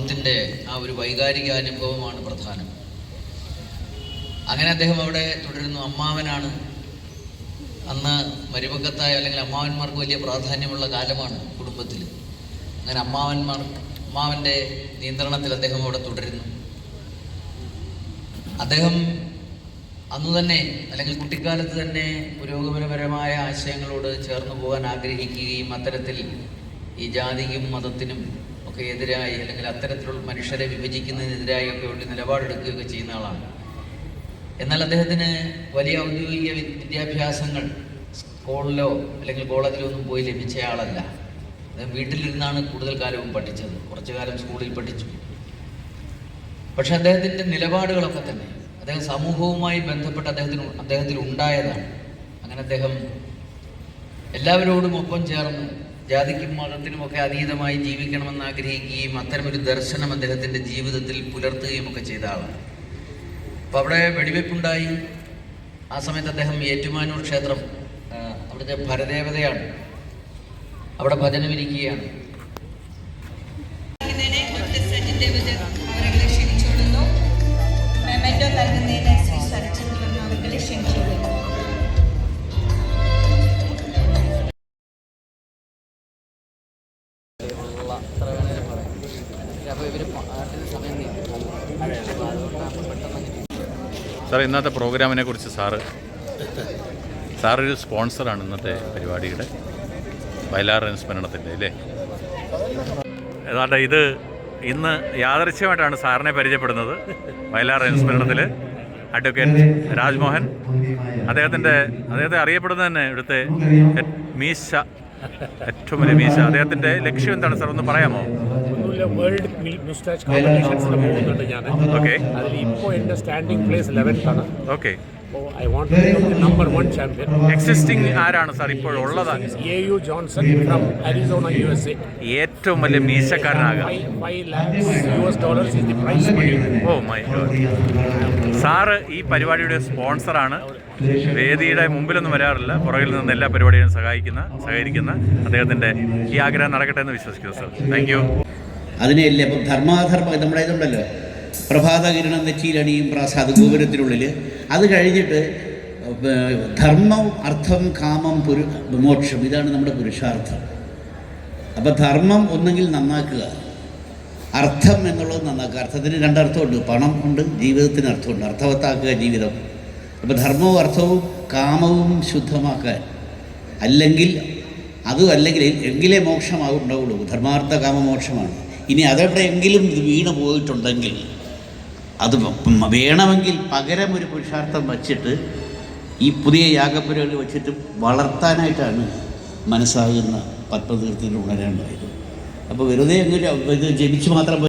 ത്തിന്റെ ആ ഒരു വൈകാരിക അനുഭവമാണ് പ്രധാനം. അങ്ങനെ അദ്ദേഹം അവിടെ തുടരുന്നു അമ്മാവനാണ്. അന്ന് മരുമക്കത്തായ അല്ലെങ്കിൽ അമ്മാവന്മാർക്ക് വലിയ പ്രാധാന്യമുള്ള കാലമാണ് കുടുംബത്തിൽ അങ്ങനെ അമ്മാവന്മാർ അമ്മാവന്റെ നിയന്ത്രണത്തിൽ അദ്ദേഹം അവിടെ തുടരുന്നു. അദ്ദേഹം അന്ന് തന്നെ അല്ലെങ്കിൽ കുട്ടിക്കാലത്ത് തന്നെ പുരോഗമനപരമായ ആശയങ്ങളോട് ചേർന്ന് പോകാൻ ആഗ്രഹിക്കുകയും അത്തരത്തിൽ ഈ ജാതിക്കും മതത്തിനും ഒക്കെ എതിരായി അല്ലെങ്കിൽ അത്തരത്തിലുള്ള മനുഷ്യരെ വിഭജിക്കുന്നതിനെതിരായി ഒക്കെ ഉള്ള നിലപാടെടുക്കുകയൊക്കെ ചെയ്യുന്ന ആളാണ്. എന്നാൽ അദ്ദേഹത്തിന് വലിയ ഔദ്യോഗിക വിദ്യാഭ്യാസങ്ങൾ സ്കൂളിലോ അല്ലെങ്കിൽ കോളേജിലോ ഒന്നും പോയി ലഭിച്ച ആളല്ല. അദ്ദേഹം വീട്ടിലിരുന്നാണ് കൂടുതൽ കാലവും പഠിച്ചത്. കുറച്ചു കാലം സ്കൂളിൽ പഠിച്ചു. പക്ഷെ അദ്ദേഹത്തിന്റെ നിലപാടുകളൊക്കെ തന്നെ അദ്ദേഹം സമൂഹവുമായി ബന്ധപ്പെട്ട് അദ്ദേഹത്തിന് അദ്ദേഹത്തിൽ ഉണ്ടായതാണ്. അങ്ങനെ അദ്ദേഹം എല്ലാവരോടും ഒപ്പം ചേർന്ന് ജാതിക്കും മതത്തിനുമൊക്കെ അതീതമായി ജീവിക്കണമെന്ന് ആഗ്രഹിക്കുകയും അത്തരമൊരു ദർശനം അദ്ദേഹത്തിന്റെ ജീവിതത്തിൽ പുലർത്തുകയും ഒക്കെ ചെയ്ത ആളാണ്. അപ്പോൾ അവിടെ വെടിവെപ്പുണ്ടായി. ആ സമയത്ത് അദ്ദേഹം ഏറ്റുമാനൂർ ക്ഷേത്രം അവിടുത്തെ ഭരദേവതയാണ്. അവിടെ ഭജനമിരിക്കുകയാണ്. അവരെ സാർ ഇന്നത്തെ പ്രോഗ്രാമിനെ കുറിച്ച് സാറ് സാറൊരു സ്പോൺസറാണ് ഇന്നത്തെ പരിപാടിയുടെ. വയലാർ അനുസ്മരണത്തിന്റെ അല്ലേ? ഏതാണ്ട് ഇത് ഇന്ന് യാദൃശ്യമായിട്ടാണ് സാറിനെ പരിചയപ്പെടുന്നത്. വയലാർ അനുസ്മരണത്തിൽ അഡ്വക്കേറ്റ് രാജ്മോഹൻ. അദ്ദേഹത്തിന്റെ അദ്ദേഹത്തെ അറിയപ്പെടുന്നത് തന്നെ ഇവിടുത്തെ മീശ ഏറ്റവും വലിയ മീശ. അദ്ദേഹത്തിന്റെ ലക്ഷ്യം എന്താണ് സാർ? ഒന്ന് പറയാമോ? വേൾഡ് മിസ്റ്റാച്ച് കോമ്പറ്റീഷൻസിൽ പോകുന്നുണ്ട് ഞാൻ ഓക്കെ അതിൽ ഇപ്പോൾ എന്റെ standing place ലെവൻത്താണ് okay I want number one champion existing ആരാണ് സാർ ഇപ്പോഴുള്ളത് A U Johnson from Arizona U S A ഏറ്റവും വലിയ മീശക്കാരനാകാം. Five lakhs U S dollars is the prize money oh my God sir ഈ പരിപാടിയുടെ സ്പോൺസറാണ് വേദിയുടെ മുമ്പിലൊന്നും വരാറില്ല. പുറകിൽ നിന്ന് എല്ലാ പരിപാടികളും സഹായിക്കുന്ന സഹകരിക്കുന്ന അദ്ദേഹത്തിന്റെ ഈ ആഗ്രഹം നടക്കട്ടെ എന്ന് വിശ്വസിക്കുന്നു സാർ താങ്ക് യു അതിനെയല്ലേ? അപ്പം ധർമാധർമ്മ നമ്മുടെ ഇതുണ്ടല്ലോ. പ്രഭാതകിരണം നെറ്റിയിലണിയും പ്രാസാദ ഗോപുരത്തിനുള്ളിൽ അത് കഴിഞ്ഞിട്ട് ധർമ്മം അർത്ഥം കാമം പുരു മോക്ഷം ഇതാണ് നമ്മുടെ പുരുഷാർത്ഥം. അപ്പം ധർമ്മം ഒന്നെങ്കിൽ നന്നാക്കുക. അർത്ഥം എന്നുള്ളത് നന്നാക്കുക. അർത്ഥത്തിന് രണ്ടർത്ഥമുണ്ട്. പണം ഉണ്ട് ജീവിതത്തിന് അർത്ഥമുണ്ട്. അർത്ഥവത്താക്കുക ജീവിതം. അപ്പോൾ ധർമ്മവും അർത്ഥവും കാമവും ശുദ്ധമാക്കാൻ. അല്ലെങ്കിൽ അതും അല്ലെങ്കിൽ എങ്കിലേ മോക്ഷമാകും ധർമാർത്ഥ കാമമോക്ഷമാണ്. ഇനി അതെവിടെയെങ്കിലും ഇത് വീണ് പോയിട്ടുണ്ടെങ്കിൽ അത് വേണമെങ്കിൽ പകരം ഒരു പുരുഷാർത്ഥം വച്ചിട്ട് ഈ പുതിയ യാഗപ്പുരകളിൽ വെച്ചിട്ട് വളർത്താനായിട്ടാണ് മനസ്സാകുന്ന പത്മതീർത്ഥത്തിൽ ഉണരേണ്ടത് അപ്പോൾ വെറുതെ എങ്ങനെ ഇത് ജപിച്ച് മാത്രം